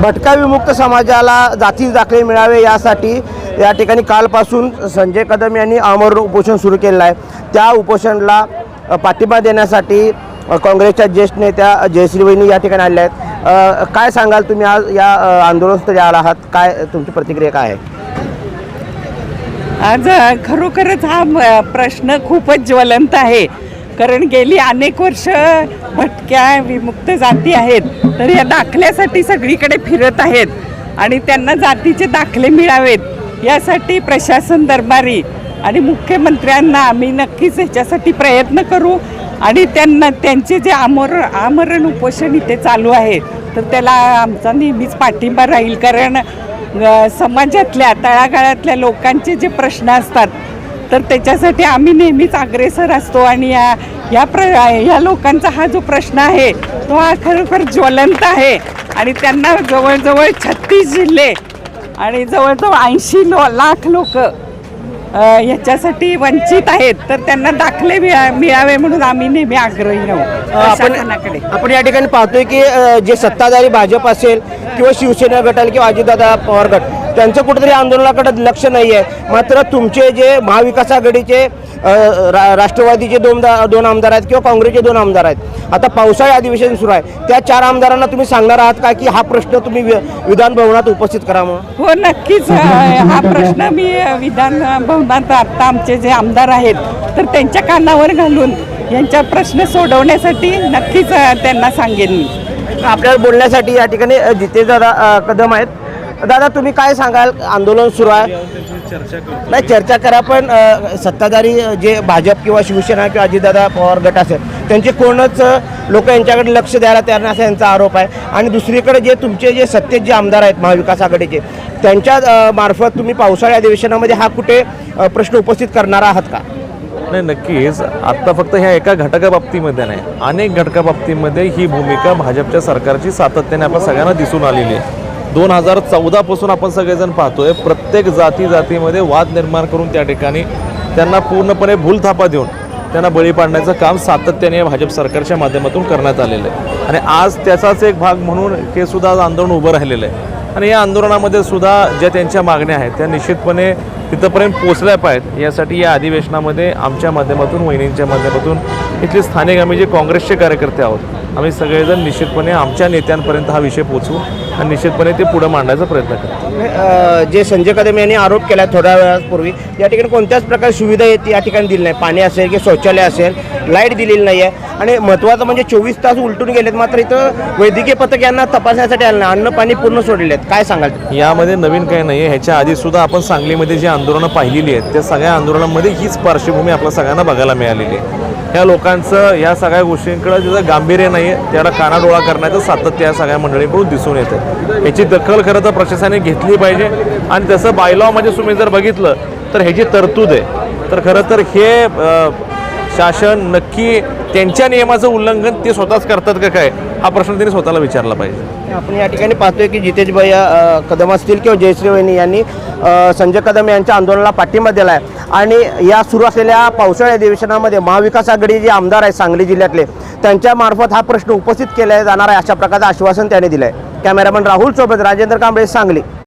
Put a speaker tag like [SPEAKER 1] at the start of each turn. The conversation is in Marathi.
[SPEAKER 1] भटका विमुक्त समाजाला जाती दाखले मिळावे यासाठी या ठिकाणी कालपासून संजय कदम यांनी अमर उपोषण सुरू केलेलं आहे. त्या उपोषणाला पाठिंबा देण्यासाठी काँग्रेसच्या ज्येष्ठ नेत्या जयश्री वहिनी या ठिकाणी आल्या आहेत. काय सांगाल तुम्ही आज या आंदोलनस्थळी आला आहात? काय तुमची प्रतिक्रिया काय आहे?
[SPEAKER 2] आज खरोखरच हा प्रश्न खूपच ज्वलंत आहे. कारण गेली अनेक वर्ष भटक्या विमुक्त जाती आहेत. तर या दाखल्यासाठी सगळीकडे फिरत आहेत. आणि त्यांना जातीचे दाखले मिळावेत. यासाठी प्रशासन दरबारी आणि मुख्यमंत्र्यांना आम्ही नक्कीच ह्याच्यासाठी प्रयत्न करू. आणि त्यांना त्यांचे जे आमर आमरण उपोषण इथे चालू आहे तर त्याला आमचा नेहमीच पाठिंबा राहील. कारण समाजातल्या तळागाळातल्या लोकांचे जे प्रश्न असतात तर त्याच्यासाठी आम्ही नेहमीच अग्रेसर असतो आणि या या प्र या लोकांचा हा जो प्रश्न आहे तो हा खरोखर ज्वलंत आहे. आणि त्यांना जवळजवळ छत्तीस जिल्हे आणि जवळजवळ ऐंशी लो लाख लोक याच्यासाठी वंचित आहेत. तर त्यांना दाखले मिळा मिळावे म्हणून आम्ही नेहमी आग्रही आहोत
[SPEAKER 1] आपण या ठिकाणी पाहतोय की जे सत्ताधारी भाजप असेल किंवा शिवसेना गट किंवा अजितदादा पवार गट त्यांचं कुठेतरी आंदोलनाकडे लक्ष नाही आहे मात्र तुमचे जे महाविकास आघाडीचे रा- राष्ट्रवादीचे दोन दोन आमदार आहेत किंवा काँग्रेसचे दोन आमदार आहेत. आता पावसाळी अधिवेशन सुरू आहे. त्या चार आमदारांना तुम्ही सांगणार आहात का की हा प्रश्न तुम्ही विधान भवनात उपस्थित करा म्हणून?
[SPEAKER 2] हो नक्कीच हा प्रश्न मी विधान भवनात आत्ता आमचे जे आमदार आहेत तर त्यांच्या कानावर घालून यांचा प्रश्न सोडवण्यासाठी नक्कीच त्यांना सांगेन मी.
[SPEAKER 1] आपल्याला बोलण्यासाठी या ठिकाणी अ, कदम आहेत. दादा तुम्ही काय सांगाल? आंदोलन सुरू आहे. नाही चर्चा करा पण सत्ताधारी जे भाजप किंवा शिवसेना किंवा अजितदादा पवार गट असेल त्यांचे कोणच लोक यांच्याकडे लक्ष द्यायला तयार नाही असा यांचा आरोप आहे. आणि दुसरीकडे जे तुमचे जे सत्तेत जे आमदार आहेत महाविकास आघाडीचे त्यांच्या मार्फत तुम्ही पावसाळी अधिवेशनामध्ये हा कुठे प्रश्न उपस्थित करणार आहात का?
[SPEAKER 3] नाही नक्कीच. आत्ता फक्त ह्या एका घटकाबाबतीमध्ये नाही. अनेक घटकाबाबतीमध्ये ही भूमिका भाजपच्या सरकारची सातत्याने आपण सगळ्यांना दिसून आलेली आहे. दोन हजार चौदापासून आपण सगळेजण पाहतोय प्रत्येक जाती जातीमध्ये वाद निर्माण करून त्या ठिकाणी त्यांना पूर्णपणे भूलथापा देऊन त्यांना बळी पाडण्याचं काम सातत्याने भाजप सरकारच्या माध्यमातून करण्यात आलेलं आहे. आणि आज त्याचाच एक भाग म्हणून हे सुद्धा आज आंदोलन उभं राहिलेलं आहे. आणि या आंदोलनामध्ये सुद्धा ज्या त्यांच्या मागण्या आहेत त्या निश्चितपणे तिथंपर्यंत पोचल्या पाहिजेत. यासाठी या अधिवेशनामध्ये आमच्या माध्यमातून वहिनींच्या माध्यमातून इथले स्थानिक आम्ही जे काँग्रेसचे कार्यकर्ते आहोत आम्ही सगळेजण निश्चितपणे आमच्या नेत्यांपर्यंत हा विषय पोचवू आणि निश्चितपणे ते पुढे मांडायचा प्रयत्न करतो
[SPEAKER 1] जे संजय कदम यांनी आरोप केला थोड्या वेळापूर्वी या ठिकाणी कोणत्याच प्रकारे सुविधा येते या ठिकाणी दिली नाही. पाणी असेल की शौचालय असेल लाइट दिलेली नाही आहे आणि महत्त्वाचं म्हणजे चोवीस तास उलटून गेलेत मात्र इथं वैद्यकीय पथक यांना तपासण्यासाठी आलं नाही. अन्न पाणी पूर्ण सोडलेले आहेत. काय सांगाल?
[SPEAKER 3] यामध्ये नवीन काही नाही आहे ह्याच्या आधी सुद्धा आपण सांगलीमध्ये जी आंदोलनं पाहिलेली आहेत त्या सगळ्या आंदोलनांमध्ये हीच पार्श्वभूमी आपल्या सगळ्यांना बघायला मिळालेली आहे. ह्या लोकांचं या सगळ्या गोष्टींकडं ज्याचं गांभीर्य नाही आहे त्याला कानाडोळा करण्याचं सातत्य या सगळ्या मंडळींकडून दिसून येतं. ह्याची दखल खरं तर प्रशासनाने घेतली पाहिजे. आणि तसं बायलॉमध्ये तुम्ही जर बघितलं तर ह्याची तरतूद आहे. तर खरं तर हे शासन नक्की त्यांच्या नियमाचं उल्लंघन ते स्वतःच करतात का काय? हा प्रश्न त्यांनी स्वतःला विचारला पाहिजे.
[SPEAKER 1] आपण या ठिकाणी पाहतोय की जितेश भाई कदम असतील किंवा जयश्री वहिनी यांनी संजय कदम यांच्या आंदोलनाला पाठिंबा दिला आहे आणि या सुरू असलेल्या पावसाळी अधिवेशनामध्ये महाविकास आघाडी जे आमदार आहेत सांगली जिल्ह्यातले त्यांच्यामार्फत हा प्रश्न उपस्थित केला जाणार आहे अशा प्रकारचं आश्वासन त्याने दिलं आहे कॅमेरामन राहुल सोबत राजेंद्र कांबळे सांगली.